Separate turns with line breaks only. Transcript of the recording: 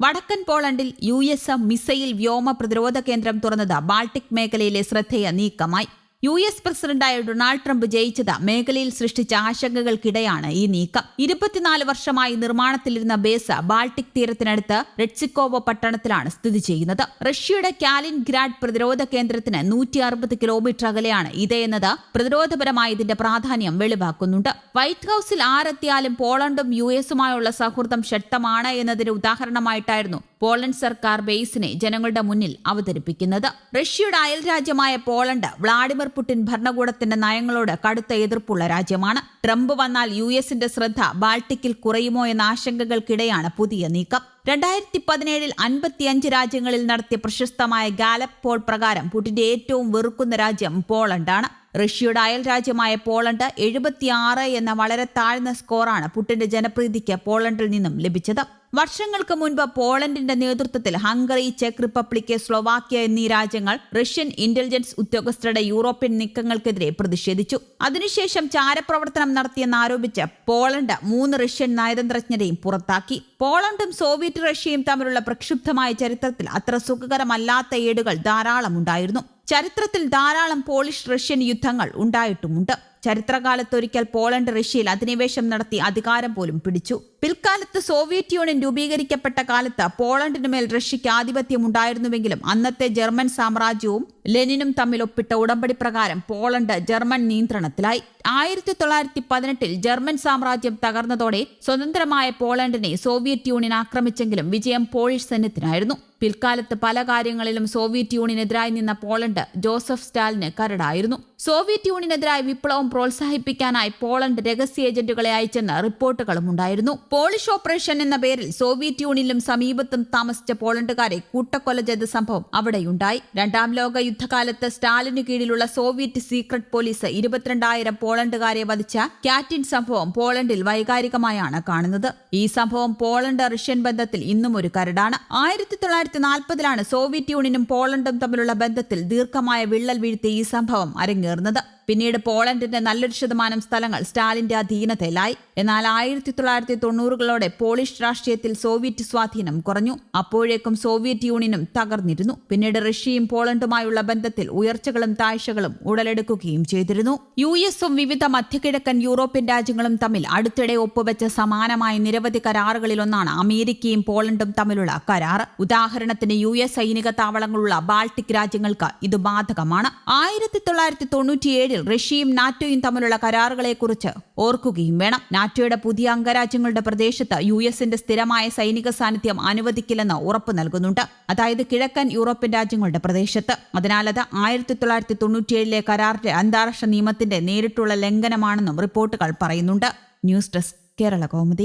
വടക്കൻ പോളണ്ടിൽ U S missile വ്യോമ പ്രതിരോധ കേന്ദ്രം തുറന്നത് ബാൾട്ടിക് മേഖലയിലെ ശ്രദ്ധേയ നീക്കമായി. യു എസ് പ്രസിഡന്റായ ഡൊണാൾഡ് ട്രംപ് ജയിച്ചത് മേഖലയിൽ സൃഷ്ടിച്ച ആശങ്കകൾക്കിടെയാണ് ഈ നീക്കം. ഇരുപത്തിനാല് വർഷമായി നിർമ്മാണത്തിലിരുന്ന ബേസ് ബാൾട്ടിക് തീരത്തിനടുത്ത് റെഡ്സിക്കോവ പട്ടണത്തിലാണ് സ്ഥിതി ചെയ്യുന്നത്. റഷ്യയുടെ കാലിൻ ഗ്രാഡ് പ്രതിരോധ കേന്ദ്രത്തിന് നൂറ്റി അറുപത് കിലോമീറ്റർ അകലെയാണ് ഇത് എന്നത് പ്രതിരോധപരമായി ഇതിന്റെ പ്രാധാന്യം വെളിവാക്കുന്നുണ്ട്. വൈറ്റ് ഹൌസിൽ ആരെത്തിയാലും പോളണ്ടും യു എസുമായുള്ള സൗഹൃദം ശക്തമാണ് എന്നതിന് ഉദാഹരണമായിട്ടായിരുന്നു പോളണ്ട് സർക്കാർ ബേസിനെ ജനങ്ങളുടെ മുന്നിൽ അവതരിപ്പിക്കുന്നത്. റഷ്യയുടെ അയൽ രാജ്യമായ പോളണ്ട് വ്ളാഡിമിർ പുടിൻ ഭരണകൂടത്തിന്റെ നയങ്ങളോട് കടുത്ത എതിർപ്പുള്ള രാജ്യമാണ്. ട്രംപ് വന്നാൽ യു എസിന്റെ ശ്രദ്ധ ബാൾട്ടിക്കിൽ കുറയുമോ എന്ന ആശങ്കകൾക്കിടെയാണ് പുതിയ നീക്കം. രണ്ടായിരത്തി പതിനേഴിൽ അൻപത്തിയഞ്ച് രാജ്യങ്ങളിൽ നടത്തിയ പ്രശസ്തമായ ഗാലപ് പോൾ പ്രകാരം പുടിന്റെ ഏറ്റവും വെറുക്കുന്ന രാജ്യം പോളണ്ടാണ്. റഷ്യയുടെ അയൽ രാജ്യമായ പോളണ്ട് എഴുപത്തിയാറ് എന്ന വളരെ താഴ്ന്ന സ്കോറാണ് പുട്ടിന്റെ ജനപ്രീതിക്ക് പോളണ്ടിൽ നിന്നും ലഭിച്ചത്. വർഷങ്ങൾക്ക് മുൻപ് പോളണ്ടിന്റെ നേതൃത്വത്തിൽ ഹംഗറി ചെക്ക് റിപ്പബ്ലിക് സ്ലോവാക്യ എന്നീ രാജ്യങ്ങൾ റഷ്യൻ ഇന്റലിജൻസ് ഉദ്യോഗസ്ഥരുടെ യൂറോപ്യൻ നീക്കങ്ങൾക്കെതിരെ പ്രതിഷേധിച്ചു. അതിനുശേഷം ചാരപ്രവർത്തനം നടത്തിയെന്നാരോപിച്ച് പോളണ്ട് മൂന്ന് റഷ്യൻ നയതന്ത്രജ്ഞരെയും പുറത്താക്കി. പോളണ്ടും സോവിയറ്റ് റഷ്യയും തമ്മിലുള്ള പ്രക്ഷുബ്ധമായ ചരിത്രത്തിൽ അത്ര സുഖകരമല്ലാത്ത ഏടുകൾ ധാരാളം ഉണ്ടായിരുന്നു. ചരിത്രത്തിൽ ധാരാളം പോളിഷ് റഷ്യൻ യുദ്ധങ്ങൾ ഉണ്ടായിട്ടുമുണ്ട്. ചരിത്രകാലത്തൊരിക്കൽ പോളണ്ട് റഷ്യയിൽ അധിനിവേശം നടത്തി അധികാരം പോലും പിടിച്ചു. പിൽക്കാലത്ത് സോവിയറ്റ് യൂണിയൻ രൂപീകരിക്കപ്പെട്ട കാലത്ത് പോളണ്ടിന് മേൽ റഷ്യയ്ക്ക് ആധിപത്യം ഉണ്ടായിരുന്നുവെങ്കിലും അന്നത്തെ ജർമ്മൻ സാമ്രാജ്യവും ലെനിനും തമ്മിൽ ഒപ്പിട്ട ഉടമ്പടി പ്രകാരം പോളണ്ട് ജർമ്മൻ നിയന്ത്രണത്തിലായി. ആയിരത്തി തൊള്ളായിരത്തി പതിനെട്ടിൽ ജർമ്മൻ സാമ്രാജ്യം തകർന്നതോടെ സ്വതന്ത്രമായ പോളണ്ടിനെ സോവിയറ്റ് യൂണിയൻ ആക്രമിച്ചെങ്കിലും വിജയം പോളിഷ് സൈന്യത്തിനായിരുന്നു. പിൽക്കാലത്ത് പല കാര്യങ്ങളിലും സോവിയറ്റ് യൂണിയനെതിരായി നിന്ന പോളണ്ട് ജോസഫ് സ്റ്റാലിന് കരടായിരുന്നു. സോവിയറ്റ് യൂണിയനെതിരായ വിപ്ലവം പ്രോത്സാഹിപ്പിക്കാനായി പോളണ്ട് രഹസ്യ ഏജന്റുകളെ അയച്ചെന്ന റിപ്പോർട്ടുകളും ഉണ്ടായിരുന്നു. പോളിഷ് ഓപ്പറേഷൻ എന്ന പേരിൽ സോവിയറ്റ് യൂണിയനിലും സമീപത്തും താമസിച്ച പോളണ്ടുകാരെ കൂട്ടക്കൊല ചെയ്ത സംഭവം അവിടെയുണ്ടായി. രണ്ടാം ലോക യുദ്ധകാലത്ത് സ്റ്റാലിന് കീഴിലുള്ള സോവിയറ്റ് സീക്രട്ട് പോലീസ് ഇരുപത്തിരണ്ടായിരം പോളണ്ടുകാരെ വധിച്ച കാറ്റിൻ സംഭവം പോളണ്ടിൽ വൈകാരികമായാണ് കാണുന്നത്. ഈ സംഭവം പോളണ്ട് റഷ്യൻ ബന്ധത്തിൽ ഇന്നും ഒരു കരടാണ്. ആയിരത്തി തൊള്ളായിരത്തി നാൽപ്പതിലാണ് സോവിയറ്റ് യൂണിയനും പോളണ്ടും തമ്മിലുള്ള ബന്ധത്തിൽ ദീർഘമായ വിള്ളൽ വീഴ്ത്തി ഈ സംഭവം അരങ്ങേറുന്നത്. പിന്നീട് പോളണ്ടിന്റെ നല്ലൊരു ശതമാനം സ്ഥലങ്ങൾ സ്റ്റാലിന്റെ അധീനതയിലായി. എന്നാൽ ആയിരത്തി തൊള്ളായിരത്തി തൊണ്ണൂറുകളോടെ പോളിഷ് രാഷ്ട്രീയത്തിൽ സോവിയറ്റ് സ്വാധീനം കുറഞ്ഞു. അപ്പോഴേക്കും സോവിയറ്റ് യൂണിയനും തകർന്നിരുന്നു. പിന്നീട് റഷ്യയും പോളണ്ടുമായുള്ള ബന്ധത്തിൽ ഉയർച്ചകളും താഴ്ചകളും ഉടലെടുക്കുകയും ചെയ്തിരുന്നു. യു എസും വിവിധ മധ്യകിഴക്കൻ യൂറോപ്യൻ രാജ്യങ്ങളും തമ്മിൽ അടുത്തിടെ ഒപ്പുവെച്ച സമാനമായ നിരവധി കരാറുകളിലൊന്നാണ് അമേരിക്കയും പോളണ്ടും തമ്മിലുള്ള കരാർ ഉദാഹരണത്തിന് യു എസ് സൈനിക താവളങ്ങളുള്ള ബാൾട്ടിക് രാജ്യങ്ങൾക്ക് ഇത് ബാധകമാണ്. ആയിരത്തി തൊള്ളായിരത്തി തൊണ്ണൂറ്റിയേഴിൽ റഷ്യയും നാറ്റോയും തമ്മിലുള്ള കരാറുകളെക്കുറിച്ച് ഓർക്കുകയും വേണം. നാറ്റോയുടെ പുതിയ അംഗരാജ്യങ്ങളുടെ പ്രദേശത്ത് യു എസിന്റെ സ്ഥിരമായ സൈനിക സാന്നിധ്യം അനുവദിക്കില്ലെന്ന് ഉറപ്പു നൽകുന്നുണ്ട്. അതായത് കിഴക്കൻ യൂറോപ്യൻ രാജ്യങ്ങളുടെ പ്രദേശത്ത്. അതിനാൽ അത് ആയിരത്തി തൊള്ളായിരത്തി തൊണ്ണൂറ്റിയേഴിലെ കരാറിന്റെ അന്താരാഷ്ട്ര നിയമത്തിന്റെ നേരിട്ടുള്ള ലംഘനമാണെന്നും റിപ്പോർട്ടുകൾ പറയുന്നുണ്ട്. News desk Kerala Kaumudi.